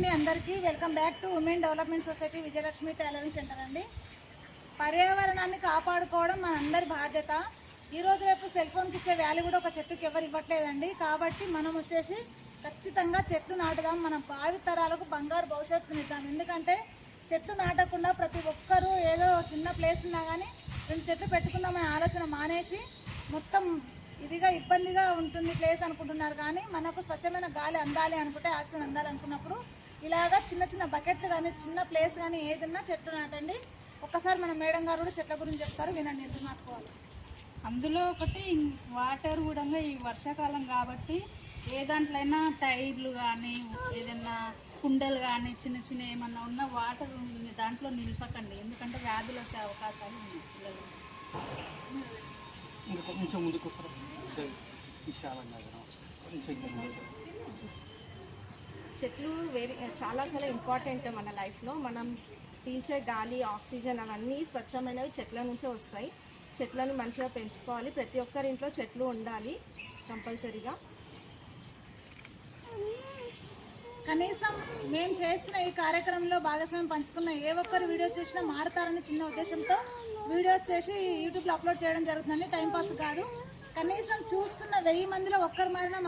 అండి అందరికీ. Welcome back to women development society Vijayalakshmi tailoring centre అండి. పర్యావరణాన్ని కాపాడుకోవడం మనందరి బాధ్యత. ఈ రోజు రేపు సెల్ ఫోన్కి ఇచ్చే వాల్యూ కూడా ఒక చెట్టుకి ఎవరు ఇవ్వట్లేదండి. కాబట్టి మనం వచ్చేసి ఖచ్చితంగా చెట్లు నాటుదాం. మన భావి తరాలకు బంగారు భవిష్యత్తు ఇద్దాం. ఎందుకంటే చెట్లు నాటకుండా ప్రతి ఒక్కరూ ఏదో చిన్న ప్లేస్ ఉన్నా కానీ రెండు చెట్లు పెట్టుకుందామనే ఆలోచన మానేసి మొత్తం ఇదిగా ఇబ్బందిగా ఉంటుంది ప్లేస్ అనుకుంటున్నారు. కానీ మనకు స్వచ్ఛమైన గాలి అందాలి అనుకుంటే ఆక్సిజన్ అందాలి అనుకున్నప్పుడు ఇలాగా చిన్న చిన్న బకెట్లు కానీ చిన్న ప్లేస్ కానీ ఏదన్నా చెట్లు నాటండి. ఒక్కసారి మన మేడం గారు కూడా చెట్ల గురించి చెప్తారు వినండి ఎందుకు నాటుకోవాలి. అందులో ఒకటి వాటర్ కూడా ఈ వర్షాకాలం కాబట్టి ఏ దాంట్లైనా టైర్లు కానీ ఏదైనా కుండలు కానీ చిన్న చిన్న ఏమన్నా ఉన్న వాటర్ దాంట్లో నిలపకండి. ఎందుకంటే వ్యాధులు వచ్చే అవకాశాలు ఉన్నాయి పిల్లలు కొంచెం ముందుకు విశాలంగా. కొంచెం. చెట్లు వెరీ చాలా చాలా ఇంపార్టెంట్ మన లైఫ్లో మనం పీల్చే గాలి ఆక్సిజన్ అవన్నీ స్వచ్ఛమైనవి చెట్ల నుంచే వస్తాయి. చెట్లను మంచిగా పెంచుకోవాలి. ప్రతి ఒక్కరి ఇంట్లో చెట్లు ఉండాలి కంపల్సరీగా. కనీసం మేము చేస్తున్న ఈ కార్యక్రమంలో భాగస్వామ్యం పంచుకున్న ఏ ఒక్కరు వీడియోస్ చూసినా మారుతారని చిన్న ఉద్దేశంతో వీడియోస్ చేసి యూట్యూబ్లో అప్లోడ్ చేయడం జరుగుతుందండి. టైంపాస్ కాదు. కనీసం చూస్తున్న వెయ్యి మందిలో ఒక్కరు మారినా